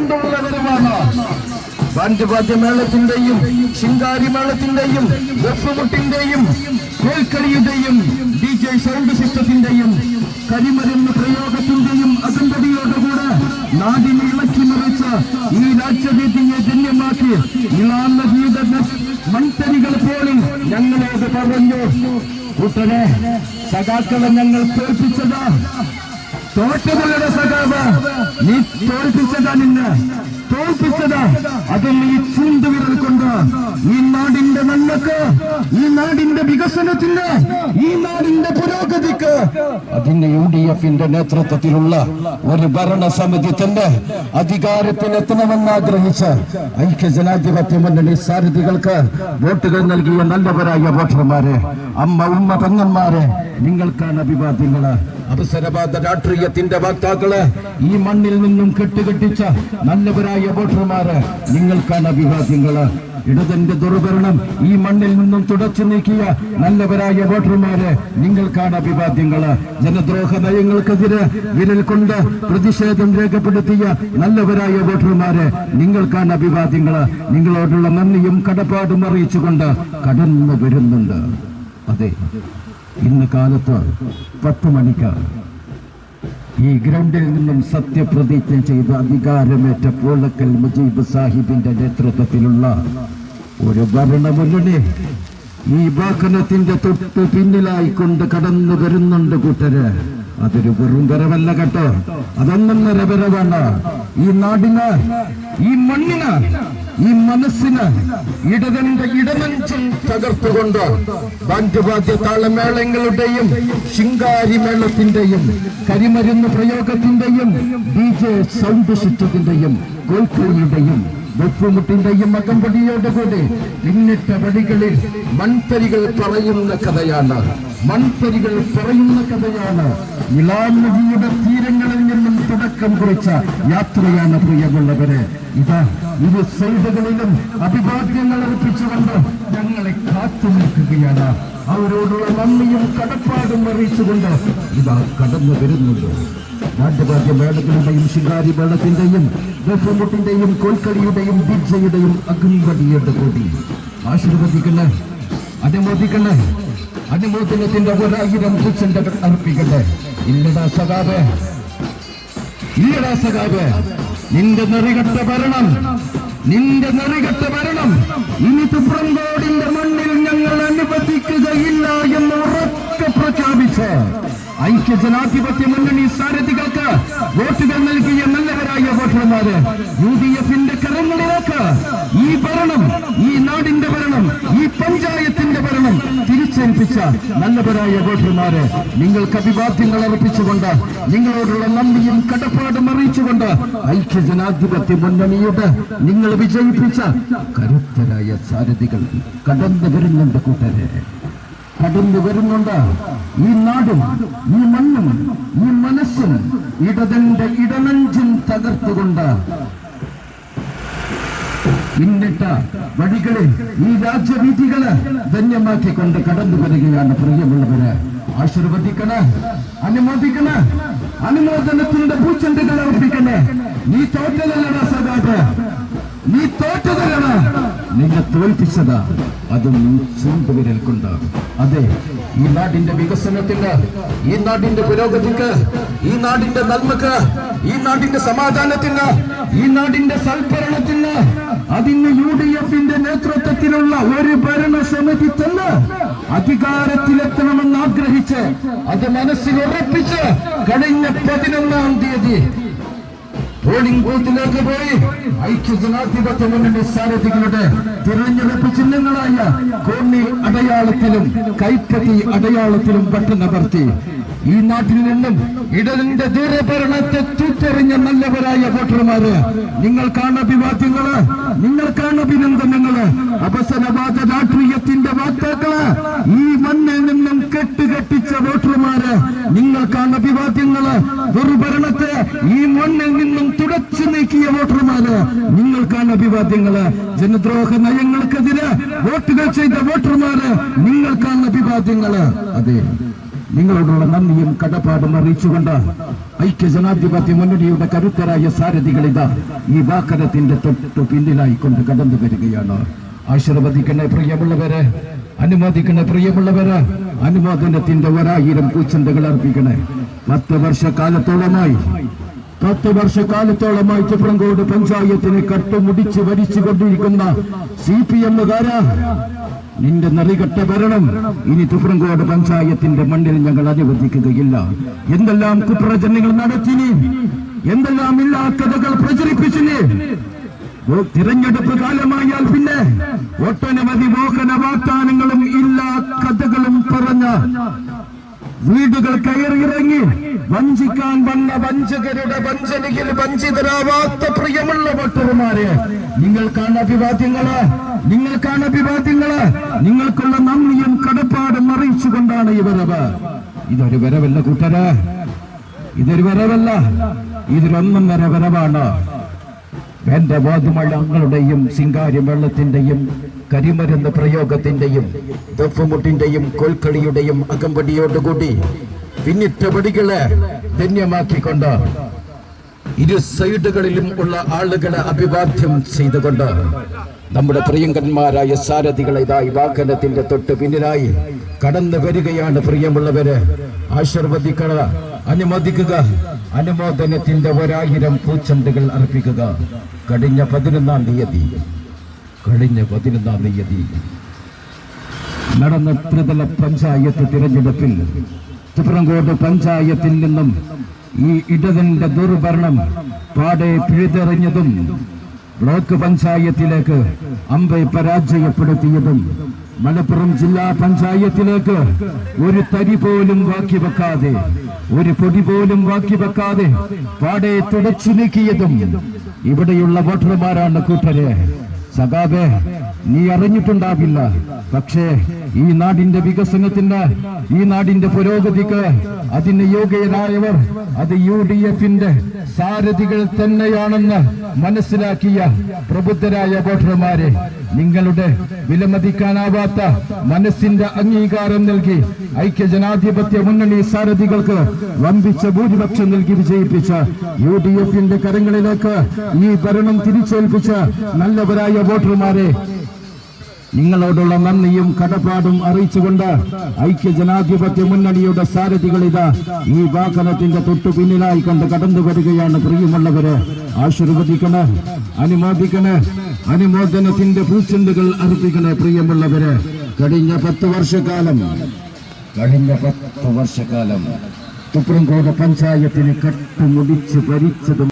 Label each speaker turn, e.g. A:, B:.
A: കൊണ്ടുള്ളവരുമാണ് ശിങ്കാരി മേളത്തിന്റെയും വെപ്പുമുട്ടിന്റെയും കേൾക്കളിയുടെയും ഡി ജെ സൗണ്ട് സിസ്റ്റത്തിന്റെയും കരിമരുന്ന് പ്രയോഗത്തിന്റെയും അകമ്പടിയോടുകൂടെ നാടിനെ ഇളക്കി മറിച്ച ഈ രാജ്യവേദിയെ ധന്യമാക്കി ഇളാന്ന ജീവിത മൺതരികൾ പോലും ഞങ്ങളോട് പറഞ്ഞു കൂട്ടരെ സഖാക്കളെ ഞങ്ങൾ തോൽപ്പിച്ചതാ. തോറ്റതല്ലട സഖാവ് നീ തോൽപ്പിച്ചതാ നിന്നെ. തോൽപ്പിച്ചതാ. അതിൽ നീ ചൂണ്ടുവിരൽ കൊണ്ട് ഈ നാടിന്റെ നന്മക്ക് ഈ നാടിന്റെ വികസനത്തിന് ഈ നാടിന്റെ പുരോഗതിക്ക് അതിന് യു ഡി എഫിന്റെ നേതൃത്വത്തിലുള്ള ഒരു ഭരണസമിതി തന്നെ അധികാരത്തിലെത്തണമെന്ന് ആഗ്രഹിച്ച് ഐക്യ ജനാധിപത്യ മുന്നണി സാരഥികൾക്ക് വോട്ടുകൾ നൽകിയ നല്ലവരായ വോട്ടർമാരെ അമ്മ ഉമ്മ തങ്ങന്മാരെ നിങ്ങൾക്കാണ് അഭിവാദ്യങ്ങൾ. അവസരവാദ രാഷ്ട്രീയത്തിന്റെ വക്താക്കൾ ഈ മണ്ണിൽ നിന്നും കെട്ടുകെട്ടിച്ച നല്ലവരായ വോട്ടർമാര് നിങ്ങൾക്കാണ് അഭിവാദ്യങ്ങൾ. ഇടതിന്റെ ദുർഭരണം ഈ മണ്ണിൽ നിന്നും തുടച്ചു നീക്കിയ നല്ലവരായ വോട്ടർമാര് നിങ്ങൾക്കാണ് അഭിവാദ്യങ്ങൾ. ജനദ്രോഹ നയങ്ങൾക്കെതിരെ വിരൽ കൊണ്ട് പ്രതിഷേധം രേഖപ്പെടുത്തിയ നല്ലവരായ വോട്ടർമാര് നിങ്ങൾക്കാണ് അഭിവാദ്യങ്ങൾ. നിങ്ങളോടുള്ള നന്ദിയും കടപ്പാടും അറിയിച്ചുകൊണ്ട് കടന്നു വരുന്നുണ്ട്. അതെ. ഇന്ന് കാലത്ത് പത്ത് മണിക്ക് ഈ ഗ്രൗണ്ടിൽ നിന്നും സത്യപ്രതിജ്ഞ ചെയ്ത് അധികാരമേറ്റ പൂളക്കൽ മുജീബ് സാഹിബിന്റെ നേതൃത്വത്തിലുള്ള ഒരു ഭരണമുന്നണി ഈ വാഹനത്തിന്റെ തൊട്ട് പിന്നിലായിക്കൊണ്ട് കടന്നു വരുന്നുണ്ട് കൂട്ടര്. അതൊരു വെറും വരവല്ല കേട്ടോ. അതൊന്നും വരവാണ് ഈ നാടിന് ഈ മണ്ണിന് ഈ മനസ്സിന് ഇടതന്റെ ഇടമഞ്ചിൽ തകർത്തുകൊണ്ട് ബാൻഡുവാദ്യ താളമേളങ്ങളുടെയും ശിങ്കാരി മേളത്തിന്റെയും കരിമരുന്ന് പ്രയോഗത്തിന്റെയും ഡി ജെ സൗണ്ട് സിസ്റ്റത്തിന്റെയും കോൽക്കളിയുടെയും വെപ്പുമുട്ടിന്റെയും അകമ്പടിയോടുകൂടി പിന്നിട്ട വഴികളിൽ മൺതരികൾ പറയുന്ന കഥയാണ്. മൺതരികൾ പറയുന്ന കഥയാണ്. ഇളാം നദിയുടെ തീരങ്ങളിൽ നിന്നും തുടക്കം കുറിച്ച യാത്രയാണ് പ്രിയമുള്ളവര്. ഇതാ ഇരു സൈഡുകളിലും അഭിവാദ്യങ്ങൾ അർപ്പിച്ചുകൊണ്ട് ഞങ്ങളെ കാത്തു നിൽക്കുകയാണ്. അവരോടുള്ള നന്ദിയും കടപ്പാടും അറിയിച്ചുകൊണ്ട് ഇതാ കടന്നു വരുന്നുണ്ട്. രാജ്യഭാഗ്യ മേളകളുടെയും ശിഖാരി മേളത്തിന്റെയും ദഫമുട്ടിന്റെയും കോൽക്കളിയുടെയും ബിജയുടെയും അഗ്നിപടിയുടെ കൂടി. ആശീർവദിക്കണേ അനുമോദിക്കണേ അനുമോദനത്തിന്റെ ഒരായിരം പൂച്ചെണ്ടകൾ അർപ്പിക്കട്ടെ. ഇല്ലടാ സഖാവേ. ഈ സഖാവേ. നിന്റെ നെറികെട്ട ഭരണം നിന്റെ നെറികെട്ട ഭരണം ഇനി തുപ്രംകോടിന്റെ മണ്ണിൽ ഞങ്ങൾ അനുവദിക്കുകയില്ല എന്ന് ഉറക്കെ പ്രഖ്യാപിച്ച് ഐക്യ ജനാധിപത്യ മുന്നണി സാരഥികൾക്ക് വോട്ടുകൾ നൽകിയ നല്ലവരായ വോട്ടർമാര് യു ഡി എഫിന്റെ കരങ്ങളിലേക്ക് ഈ ഭരണം ഈ നാടിന്റെ ഭരണം ഈ പഞ്ചായത്തിന്റെ ഭരണം തിരിച്ചേൽപ്പിച്ച നല്ലവരായ വോട്ടർമാര് നിങ്ങൾക്ക് അഭിവാദ്യങ്ങൾ അർപ്പിച്ചുകൊണ്ട് നിങ്ങളോടുള്ള നന്ദിയും കടപ്പാടും അറിയിച്ചുകൊണ്ട് ഐക്യ ജനാധിപത്യ മുന്നണിയുടെ നിങ്ങൾ വിജയിപ്പിച്ച കരുത്തരായ സാരഥികൾ കടന്നു വരുന്നുണ്ട് കൂട്ടരെ. കടന്നു വരുന്നുണ്ട്. ഈ നാടും ഈ മണ്ണും ഈ മനസ്സും ഇടതന്റെ ഇടനഞ്ചും തകർത്തുകൊണ്ട് പിന്നിട്ട വഴികളിൽ ഈ രാജ്യവീഥികൾ ധന്യമാക്കിക്കൊണ്ട് കടന്നു വരികയാണ് പ്രിയമുള്ളവര് ആശീർവദിക്കണേ അനുമോദിക്കണേ അനുമോദനത്തിന്റെ പൂച്ചെണ്ടുകൾ അർപ്പിക്കണേ നീ തോറ്റതല്ലടാ സദാട്ട് നീ തോറ്റതല്ലടാ നിന്നെ തോൽപ്പിച്ചതാ അതും നീ ചൂണ്ടുവിരൽ കൊണ്ട് അതെ ഈ നാടിന്റെ വികസനത്തിന് ഈ നാടിന്റെ പുരോഗതിക്ക് ഈ നാടിന്റെ നന്മക്ക് ഈ നാടിന്റെ സമാധാനത്തിന് ഈ നാടിന്റെ സൽഭരണത്തിന് അതിന് യു ഡി എഫിന്റെ നേതൃത്വത്തിലുള്ള ഒരു ഭരണസമിതി തന്നെ അധികാരത്തിലെത്തണമെന്ന് ആഗ്രഹിച്ച് അത് മനസ്സിൽ ഉറപ്പിച്ച് കഴിഞ്ഞ പതിനൊന്നാം തീയതി പോളിംഗ് ബൂത്തിലേക്ക് പോയി. ഐക്യ ജനാധിപത്യ മുന്നണി സ്ഥാനാർത്ഥികളുടെ തിരഞ്ഞെടുപ്പ് ചിഹ്നങ്ങളായ കോന്നി അടയാളത്തിലും കൈപ്പത്തി അടയാളത്തിലും ബട്ടനമർത്തി ഈ നാട്ടിൽ നിന്നും ഇടലിന്റെ ദൂരഭരണത്തെ തൂത്തെറിഞ്ഞ നല്ലവരായ വോട്ടർമാര് നിങ്ങൾക്കാണ് അഭിവാദ്യങ്ങൾ നിങ്ങൾക്കാണ് അഭിനന്ദനങ്ങൾ അവസരവാദ രാഷ്ട്രീയത്തിന്റെ വാക്താക്കൾ ഈ മണ്ണിൽ നിന്നും കെട്ടുകെട്ടിച്ച വോട്ടർമാര് നിങ്ങൾക്കാണ് അഭിവാദ്യങ്ങൾ ദുർഭരണത്തെ ഈ മണ്ണിൽ നിന്നും തുടച്ചു നീക്കിയ വോട്ടർമാര്. നിങ്ങൾക്കാണ് അഭിവാദ്യങ്ങൾ ജനദ്രോഹ നയങ്ങൾക്കെതിരെ വോട്ടുകൾ ചെയ്ത വോട്ടർമാര്. നിങ്ങൾക്കാണ് അഭിവാദ്യങ്ങൾ അതെ നിങ്ങളോടുള്ള നന്ദിയും കടപ്പാടും അറിയിച്ചുകൊണ്ട് ഐക്യ ജനാധിപത്യ മുന്നണിയുടെ കരുത്തരായ സാരഥികളിത ഈ വാക്കരത്തിന്റെ തൊട്ടു പിന്നിലായിക്കൊണ്ട് കടന്നു വരികയാണ്. ആശീർവദിക്കണേ പ്രിയമുള്ളവരെ. അനുമോദിക്കണേ പ്രിയമുള്ളവര് അനുമോദനത്തിന്റെ ഒരായിരം പൂച്ചന്തകൾ അർപ്പിക്കണേ. പത്ത് വർഷക്കാലത്തോളമായി പത്ത് വർഷക്കാലത്തോളമായി ചിപ്രങ്കോട് പഞ്ചായത്തിനെ കട്ടുമുടിച്ച് ഭരിച്ചു കൊണ്ടിരിക്കുന്ന സി പി എമ്മുകാരാ നിന്റെ നെറികെട്ട ഭരണം ഇനി തുപ്രങ്കോട് പഞ്ചായത്തിന്റെ മണ്ണിൽ ഞങ്ങൾ അനുവദിക്കുകയില്ല. എന്തെല്ലാം കുപ്രചരണങ്ങൾ നടത്തിനി? എന്തെല്ലാം ഇല്ലാ കഥകൾ പ്രചരിപ്പിച്ചിന്? തിരഞ്ഞെടുപ്പ് കാലമായാൽ പിന്നെ വീടുകൾ കയറിയിറങ്ങി. വഞ്ചിക്കാൻ വന്ന വഞ്ചകരുടെ വഞ്ചനയിൽ വഞ്ചിതരാവാത്ത പ്രിയമുള്ള ഭക്തന്മാരെ നിങ്ങൾക്കാണ് അഭിവാദ്യങ്ങൾ നിങ്ങൾക്കാണ് അഭിവാദ്യങ്ങൾ. നിങ്ങൾക്കുള്ള നന്ദിയും കടപ്പാടും അറിയിച്ചുകൊണ്ടാണ് ഈ വരവ് ഇതൊരു വരവല്ല കൂട്ടര്. ഇതൊരു വരവല്ല. ഇതിലൊന്നും വരെ വരവാണ് എന്റെ വാതുമഴങ്ങളുടെയും സിംഗാരി വെള്ളത്തിന്റെയും കരിമരുന്ന് പ്രയോഗത്തിന്റെയും ദഫുമുട്ടിന്റെയും കോൽക്കളിയുടെയും അകമ്പടിയോടുകൂടി പിന്നിട്ട പടികളെ ധന്യമാക്കിക്കൊണ്ട് ഇരു സൈഡുകളിലും ഉള്ള ആളുകളെ അഭിവാദ്യം ചെയ്തുകൊണ്ട് നമ്മുടെ പ്രിയങ്കന്മാരായ സാരഥികളെ ഇതായി വാഹനത്തിന്റെ തൊട്ട് പിന്നിലായി കടന്നു വരികയാണ് പ്രിയമുള്ളവരെ. ആശീർവദിക്കുക അനുമോദിക്കുക. അനുമോദനത്തിന്റെ ഒരായിരം പൂച്ചെണ്ടുകൾ അർപ്പിക്കുക. കഴിഞ്ഞ പതിനൊന്നാം തീയതി. കഴിഞ്ഞ പതിനൊന്നാം തീയതി. നടന്ന ത്രിതല പഞ്ചായത്ത് തിരഞ്ഞെടുപ്പിൽ തുപ്രങ്കോട് പഞ്ചായത്തിൽ നിന്നും ഈ ഇടതിന്റെ ദുർഭരണം പാടെ പിഴുതെറിഞ്ഞതും ബ്ലോക്ക് പഞ്ചായത്തിലേക്ക് അമ്പെ പരാജയപ്പെടുത്തിയതും മലപ്പുറം ജില്ലാ പഞ്ചായത്തിലേക്ക് ഒരു തരി പോലും ബാക്കി വെക്കാതെ ഒരു പൊടി പോലും ബാക്കി വെക്കാതെ പാടെ തുടച്ചു നീക്കിയതും ഇവിടെയുള്ള വോട്ടർമാരാണ് കൂട്ടരെ. സഖാബെ നീ അറിഞ്ഞിട്ടുണ്ടാവില്ല പക്ഷേ ഈ നാടിന്റെ വികസനത്തിന് ഈ നാടിന്റെ പുരോഗതിക്ക് അതിന് യോഗ്യരായവർ അത് യു ഡി എഫിന്റെ സാരഥികൾ തന്നെയാണെന്ന് മനസ്സിലാക്കിയ പ്രബുദ്ധരായ വോട്ടർമാരെ നിങ്ങളുടെ വിലമതിക്കാനാവാത്ത മനസ്സിന്റെ അംഗീകാരം നൽകി ഐക്യ ജനാധിപത്യ മുന്നണി സാരഥികൾക്ക് വമ്പിച്ച ഭൂരിപക്ഷം നൽകി വിജയിപ്പിച്ച യു ഡി എഫിന്റെ കരങ്ങളിലേക്ക് ഈ ഭരണം തിരിച്ചേൽപ്പിച്ച നല്ലവരായ വോട്ടർമാരെ നിങ്ങളോടുള്ള നന്ദിയും കടപ്പാടും അറിയിച്ചുകൊണ്ട് ഐക്യ ജനാധിപത്യ മുന്നണിയുടെ സാരഥികൾ ഇതാ ഈ വാഹനത്തിന്റെ തൊട്ടു പിന്നിലായി കണ്ട് കടന്നു വരികയാണ് പ്രിയമുള്ളവര്. ആശീർവദിക്കണേ അനുമോദിക്കണേ അനുമോദനത്തിന്റെ പൂച്ചെണ്ടുകൾ അർപ്പിക്കണേ പ്രിയമുള്ളവര്. കഴിഞ്ഞ പത്ത് വർഷക്കാലം കഴിഞ്ഞ പത്ത് വർഷക്കാലം സുപ്രീംകോടതി പഞ്ചായത്തിന് കട്ടുമുടിച്ച് ഭരിച്ചതും